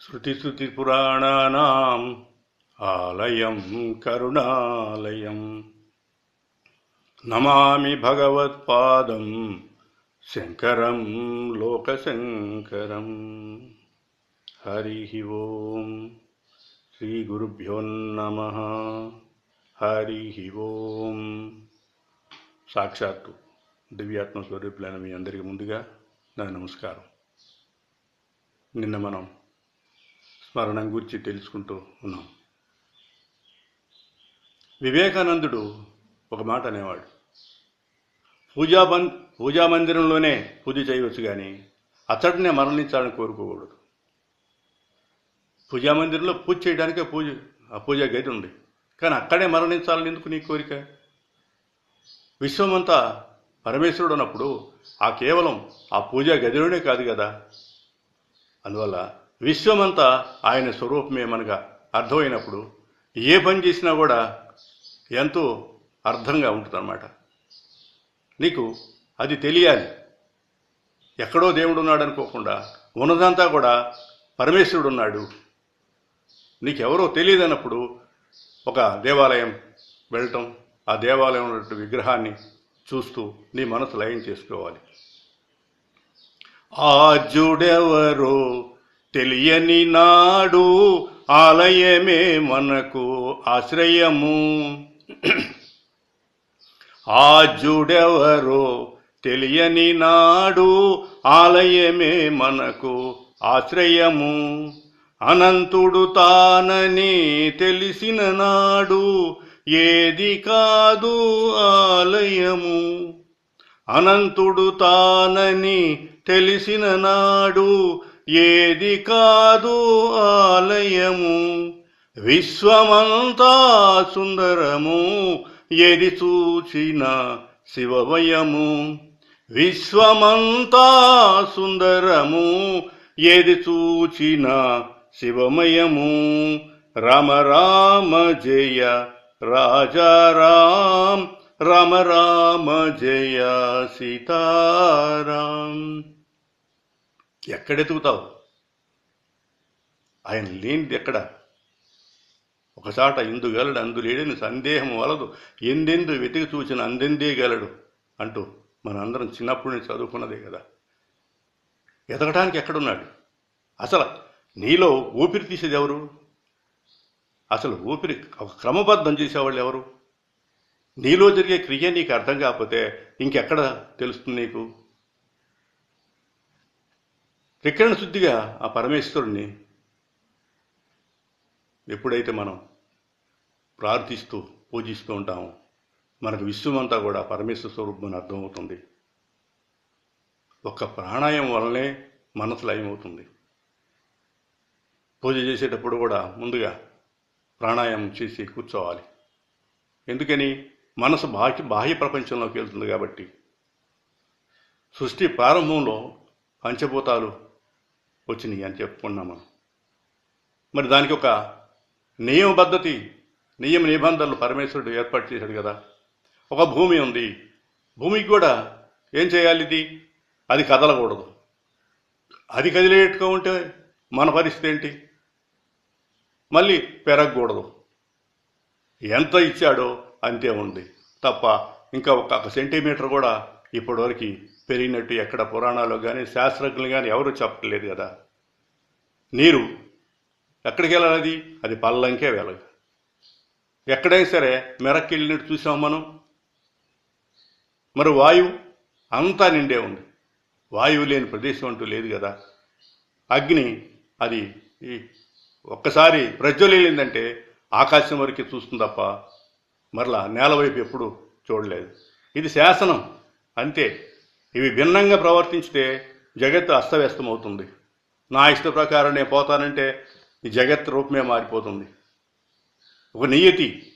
శృతిశృతిపురాణానాम् ఆలయం కరుణాలయం. నమామి భగవత్పాదం శంకరం లోకశంకరం. హరి ఓం శ్రీ గురుభ్యోన్నమ హరి ఓం. సాక్షాత్తు దివ్యాత్మ స్వరూపులైన మీ అందరికీ ముందుగా నా నమస్కారం. నిన్న మనం స్మరణం గురించి తెలుసుకుంటూ ఉన్నాం. వివేకానందుడు ఒక మాట అనేవాడు. పూజా పూజా మందిరంలోనే పూజ చేయవచ్చు కానీ అతడినే మరణించాలని కోరుకోకూడదు. పూజా మందిరంలో పూజ చేయడానికే పూజ ఆ పూజా గది ఉంది. కానీ అక్కడే మరణించాలని ఎందుకు నీ కోరిక? విశ్వమంతా పరమేశ్వరుడు ఉన్నప్పుడు ఆ కేవలం ఆ పూజా గదిలోనే కాదు కదా. అందువల్ల విశ్వమంతా ఆయన స్వరూపమే మనగా అర్థమైనప్పుడు ఏ పని చేసినా కూడా ఎంతో అర్థంగా ఉంటుందన్నమాట. నీకు అది తెలియాలి. ఎక్కడో దేవుడు ఉన్నాడు అనుకోకుండా ఉన్నదంతా కూడా పరమేశ్వరుడు ఉన్నాడు. నీకెవరో తెలియదన్నప్పుడు ఒక దేవాలయం వెళ్ళటం ఆ దేవాలయం ఉన్నటువంటి విగ్రహాన్ని చూస్తూ నీ మనసు లయం చేసుకోవాలి. ఆజుడెవరో తెలియని నాడు ఆలయమే మనకు ఆశ్రయము. ఆజుడెవరో తెలియని నాడు ఆలయమే మనకు ఆశ్రయము. అనంతుడు తానని తెలిసిన నాడు ఏది కాదు ఆలయము. అనంతుడు తానని తెలిసిన నాడు ఏది కాదు ఆలయము విశ్వమంతా సుందరము ఏది చూచిన శివవయము విశ్వమంతా సుందరము ఏది చూచిన శివమయము. రామ రామ జయ రాజారాం రామ రామ జయ సీతారాం ఎక్కడెతుకుతావు? ఆయన లేనిది ఎక్కడ? ఒకసాట ఇందుగలడు గలడు సందేహం వలదు. ఎందెందు వెతికి చూచిన అందెందే గలడు అంటూ మనందరం చిన్నప్పటి నుంచి చదువుకున్నదే కదా. ఎదగటానికి ఎక్కడున్నాడు? అసలు నీలో ఊపిరి తీసేది ఎవరు? అసలు ఊపిరి క్రమబద్ధం చేసేవాళ్ళు ఎవరు? నీలో జరిగే క్రియ నీకు అర్థం కాకపోతే ఇంకెక్కడ తెలుస్తుంది నీకు? త్రికరణ శుద్ధిగా ఆ పరమేశ్వరుణ్ణి ఎప్పుడైతే మనం ప్రార్థిస్తూ పూజిస్తూ ఉంటామో మనకు విశ్వమంతా కూడా పరమేశ్వర స్వరూపం అర్థమవుతుంది. ఒక్క ప్రాణాయం వల్లనే మనసు లయమవుతుంది. పూజ చేసేటప్పుడు కూడా ముందుగా ప్రాణాయామం చేసి కూర్చోవాలి. ఎందుకని? మనసు బాహ్య బాహ్య ప్రపంచంలోకి వెళ్తుంది కాబట్టి. సృష్టి ప్రారంభంలో పంచభూతాలు వచ్చినాయి అని చెప్పుకున్నాము మరి దానికి ఒక నియమ పద్ధతి నియమ నిబంధనలు పరమేశ్వరుడు ఏర్పాటు చేశాడు కదా. ఒక భూమి ఉంది. భూమికి కూడా ఏం చేయాలి ఇది? అది కదలకూడదు. అది కదిలేట్టుగా ఉంటే మన పరిస్థితి ఏంటి? మళ్ళీ పెరగకూడదు. ఎంత ఇచ్చాడో అంతే ఉంది తప్ప ఇంకా ఒక సెంటీమీటర్ కూడా ఇప్పటివరకు పెరిగినట్టు ఎక్కడ పురాణాలు కానీ శాస్త్రజ్ఞులు కానీ ఎవరు చెప్పలేదు కదా. నీరు ఎక్కడికి వెళ్ళాలి అది? పల్లంకే వెళ్ళదు ఎక్కడైనా సరే మెరక్కి వెళ్ళినట్టు చూసాం మనం. మరి వాయువు అంతా నిండే ఉంది. వాయువు లేని ప్రదేశం అంటూ లేదు కదా. అగ్ని అది ఈ ఒక్కసారి ప్రజ్వలిందంటే ఆకాశం వరకు చూస్తుంది తప్ప మరలా నేల వైపు ఎప్పుడు చూడలేదు. ఇది శాసనం అంతే. ఇవి భిన్నంగా ప్రవర్తించితే జగత్తు అస్తవ్యస్తం అవుతుంది నా ఇష్ట ప్రకారం నేను పోతానంటే ఈ జగత్ రూపమే మారిపోతుంది. ఒక నియతి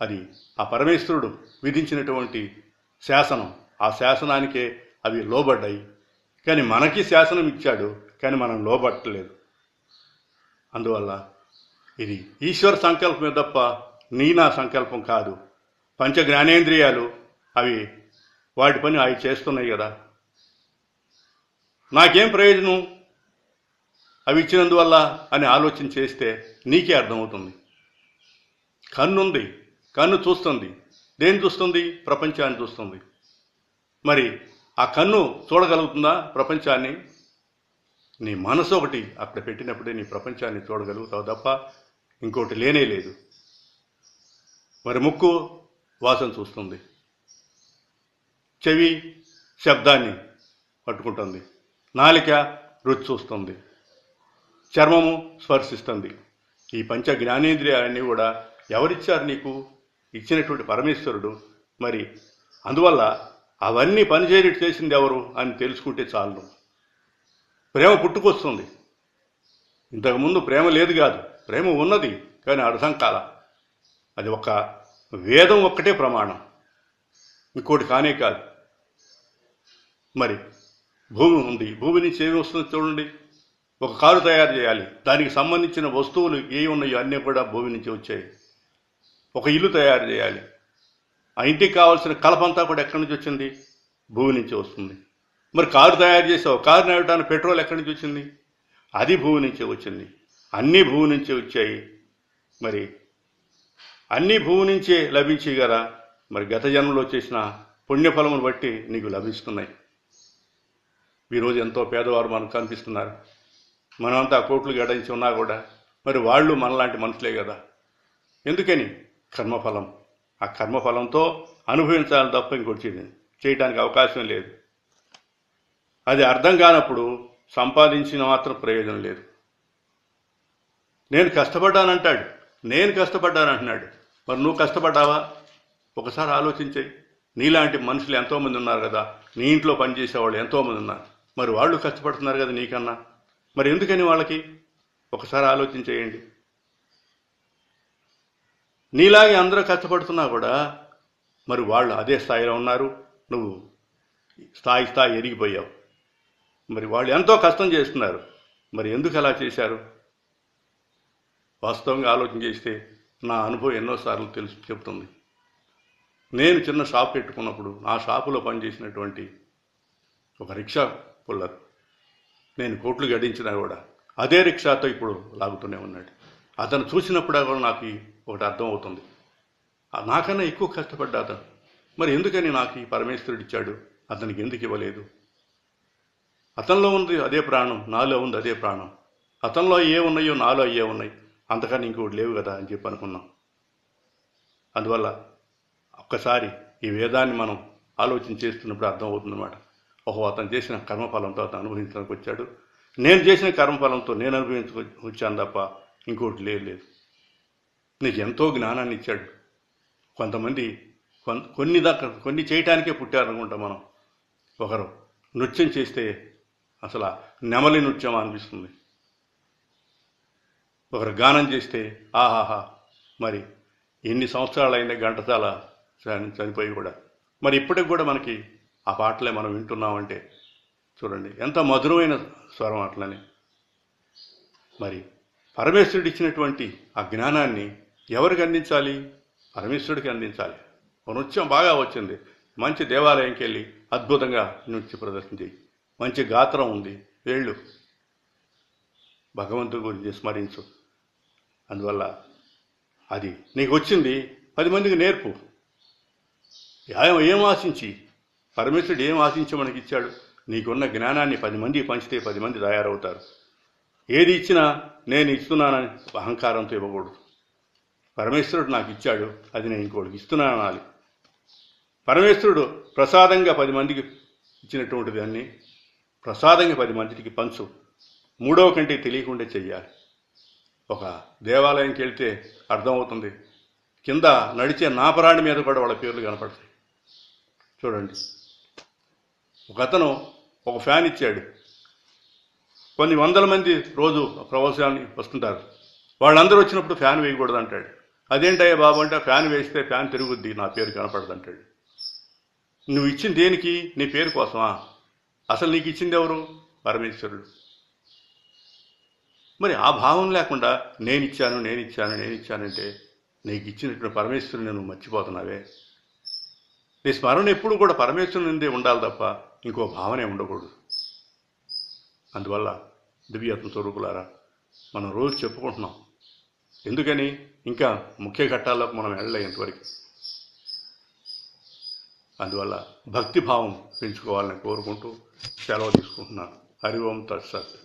అది ఆ పరమేశ్వరుడు విధించినటువంటి శాసనం. ఆ శాసనానికే అవి లోబడ్డాయి. కానీ మనకి శాసనం ఇచ్చాడు కానీ మనం లోబట్టలేదు. అందువల్ల ఇది ఈశ్వర సంకల్పమే తప్ప నీ నా సంకల్పం కాదు. పంచ జ్ఞానేంద్రియాలు అవి వాటి పని అవి చేస్తున్నాయి కదా. నాకేం ప్రయోజనం? అవి ఇచ్చినందువల్ల అని ఆలోచన చేస్తే నీకే అర్థమవుతుంది. కన్నుంది కన్ను చూస్తుంది. దేని చూస్తుంది? ప్రపంచాన్ని చూస్తుంది. మరి ఆ కన్ను చూడగలుగుతుందా ప్రపంచాన్ని? నీ మనసు ఒకటి అక్కడ పెట్టినప్పుడే నీ ప్రపంచాన్ని చూడగలుగుతావు తప్ప ఇంకోటి లేనే లేదు. మరి ముక్కు వాసన చూస్తుంది. చెవి శబ్దాన్ని పట్టుకుంటుంది. నాలిక రుచి చూస్తుంది. చర్మము స్పర్శిస్తుంది. ఈ పంచ జ్ఞానేంద్రియాలన్నీ కూడా ఎవరిచ్చారు నీకు? ఇచ్చినటువంటి పరమేశ్వరుడు. మరి అందువల్ల అవన్నీ పనిచేయటం చేసింది ఎవరు అని తెలుసుకుంటే చాలు. ప్రేమ పుట్టుకొస్తుంది. ఇంతకుముందు ప్రేమ లేదు కాదు. ప్రేమ ఉన్నది కానీ అర్థం కాల అది ఒక వేదం ఒక్కటే ప్రమాణం. ఇంకోటి కానే కాదు. మరి భూమి ఉంది. భూమి నుంచి ఏమి వస్తుందో చూడండి. ఒక కారు తయారు చేయాలి. దానికి సంబంధించిన వస్తువులు ఏ ఉన్నాయో అన్నీ కూడా భూమి నుంచి వచ్చాయి. ఒక ఇల్లు తయారు చేయాలి. ఆ ఇంటికి కావాల్సిన కలపంతా కూడా ఎక్కడి నుంచి వచ్చింది? భూమి నుంచి వస్తుంది. మరి కారు తయారు చేసావు. కారు నడవడానికి పెట్రోల్ ఎక్కడి నుంచి వచ్చింది? అది భూమి నుంచే వచ్చింది. అన్నీ భూమి నుంచే వచ్చాయి. మరి అన్నీ భూమి నుంచే లభించి కదా? మరి గత జన్మలో చేసిన పుణ్యఫలమును బట్టి నీకు లభిస్తున్నాయి. ఈరోజు ఎంతో పేదవారు మనకు కనిపిస్తున్నారు మనమంతా కోట్లు గడించి ఉన్నా కూడా మరి వాళ్ళు మనలాంటి మనుషులే కదా. ఎందుకని? కర్మఫలం. ఆ కర్మఫలంతో అనుభవించాలి తప్ప ఇంకోటి చేయడానికి అవకాశం లేదు. అది అర్థం కానప్పుడు సంపాదించిన మాత్రం ప్రయోజనం లేదు. నేను కష్టపడ్డానంటాడు. నేను కష్టపడ్డానంటున్నాడు. మరి నువ్వు కష్టపడ్డావా? ఒకసారి ఆలోచించే నీలాంటి మనుషులు ఎంతోమంది ఉన్నారు కదా. నీ ఇంట్లో పనిచేసేవాళ్ళు ఎంతోమంది ఉన్నారు. మరి వాళ్ళు కష్టపడుతున్నారు కదా నీకన్నా. మరి ఎందుకని వాళ్ళకి? ఒకసారి ఆలోచించేయండి. నీలాగే అందరూ కష్టపడుతున్నా కూడా మరి వాళ్ళు అదే స్థాయిలో ఉన్నారు. నువ్వు స్థాయి స్థాయి ఎరిగిపోయావు. మరి వాళ్ళు ఎంతో కష్టం చేస్తున్నారు. మరి ఎందుకు అలా చేశారు? వాస్తవంగా ఆలోచన చేస్తే నా అనుభవం ఎన్నోసార్లు తెలుసు చెప్తుంది నేను చిన్న షాప్ పెట్టుకున్నప్పుడు నా షాపులో పనిచేసినటువంటి ఒక రిక్షా పుల్లర్ నేను కోట్లు గడించినా కూడా అదే రిక్షాతో ఇప్పుడు లాగుతూనే ఉన్నాడు. అతను చూసినప్పుడు కూడా నాకు ఒకటి అర్థం అవుతుంది నాకన్నా ఎక్కువ కష్టపడ్డా అతను. మరి ఎందుకని నాకు ఈ పరమేశ్వరుడు ఇచ్చాడు అతనికి ఎందుకు ఇవ్వలేదు? అతనిలో ఉంది అదే ప్రాణం నాలో ఉంది అదే ప్రాణం. అతనిలో ఏ ఉన్నాయో నాలో ఏ ఉన్నాయి. అంతకని ఇంకోటి లేవు కదా అని చెప్పి అనుకున్నాం. అందువల్ల ఒక్కసారి ఈ వేదాన్ని మనం ఆలోచన చేస్తున్నప్పుడు అర్థమవుతుందన్నమాట. ఓహో అతను చేసిన కర్మఫలంతో అతను అనుభవించడానికి వచ్చాడు. నేను చేసిన కర్మఫలంతో నేను అనుభవించు వచ్చాను తప్ప ఇంకోటి లేదు లేదు. నీకు ఎంతో జ్ఞానాన్ని ఇచ్చాడు. కొంతమంది కొన్ని దాకా కొన్ని చేయటానికే పుట్టారనుకుంటాం మనం. ఒకరు నృత్యం చేస్తే అసలు నెమలి నృత్యం అనిపిస్తుంది. ఒకరు గానం చేస్తే ఆహాహా మరి ఎన్ని సంవత్సరాలైనా గంటసాల చని- చనిపోయి కూడా. మరి ఇప్పటికి కూడా మనకి ఆ పాటలే మనం వింటున్నామంటే చూడండి ఎంత మధురమైన స్వరం అట్లని. మరి పరమేశ్వరుడు ఇచ్చినటువంటి ఆ జ్ఞానాన్ని ఎవరికి అందించాలి? పరమేశ్వరుడికి అందించాలి. నృత్యం బాగా వచ్చింది. మంచి దేవాలయంకి వెళ్ళి అద్భుతంగా నృత్య ప్రదర్శన చేయి మంచి గాత్రం ఉంది. వేళ్ళు. భగవంతుడి గురించి స్మరించు. అందువల్ల అది నీకు వచ్చింది. పది మందికి నేర్పు. ఏం ఏం ఆశించి పరమేశ్వరుడు ఏం ఆశించి మనకి ఇచ్చాడు నీకున్న జ్ఞానాన్ని పది మందికి పంచితే పది మంది తయారవుతారు. ఏది ఇచ్చినా నేను ఇస్తున్నానని అహంకారంతో ఇవ్వకూడదు. పరమేశ్వరుడు నాకు ఇచ్చాడు అది నేను ఇంకోటికి ఇస్తున్నాను అనాలి పరమేశ్వరుడు ప్రసాదంగా పది మందికి ఇచ్చినటువంటిది అన్నీ ప్రసాదంగా పది మందికి పంచు. మూడవ కంటే తెలియకుండా చెయ్యాలి. ఒక దేవాలయంకి వెళ్తే అర్థమవుతుంది. కింద నడిచే నాపరాణి మీద కూడా వాళ్ళ పేర్లు కనపడతాయి. చూడండి. ఒక అతను ఒక ఫ్యాన్ ఇచ్చాడు. కొన్ని వందల మంది రోజు ప్రవాసాన్ని వస్తుంటారు. వాళ్ళందరూ వచ్చినప్పుడు ఫ్యాన్ వేయకూడదు అంటాడు అదేంటయ్యా బాబు? అంటే ఫ్యాన్ వేస్తే ఫ్యాన్ తిరుగుద్ది నా పేరు కనపడదు అంటాడు నువ్వు ఇచ్చింది దేనికి? నీ పేరు కోసమా? అసలు నీకు ఇచ్చింది ఎవరు? పరమేశ్వరుడు. మరి ఆ భావం లేకుండా నేను ఇచ్చాను నేను ఇచ్చాను నేను ఇచ్చానంటే నీకు ఇచ్చినటువంటి పరమేశ్వరుని నువ్వు మర్చిపోతున్నావే. నీ స్మరణ ఎప్పుడు కూడా పరమేశ్వరుని నుండే ఉండాలి తప్ప ఇంకో భావనే ఉండకూడదు. అందువల్ల దివ్యాత్మ స్వరూపులారా మనం రోజు చెప్పుకుంటున్నాం. ఎందుకని? ఇంకా ముఖ్య ఘట్టాల్లోకి మనం వెళ్ళలే ఇంతవరకు. అందువల్ల భక్తిభావం పెంచుకోవాలని కోరుకుంటూ సెలవు తీసుకుంటున్నాను. హరి ఓం తత్సత్.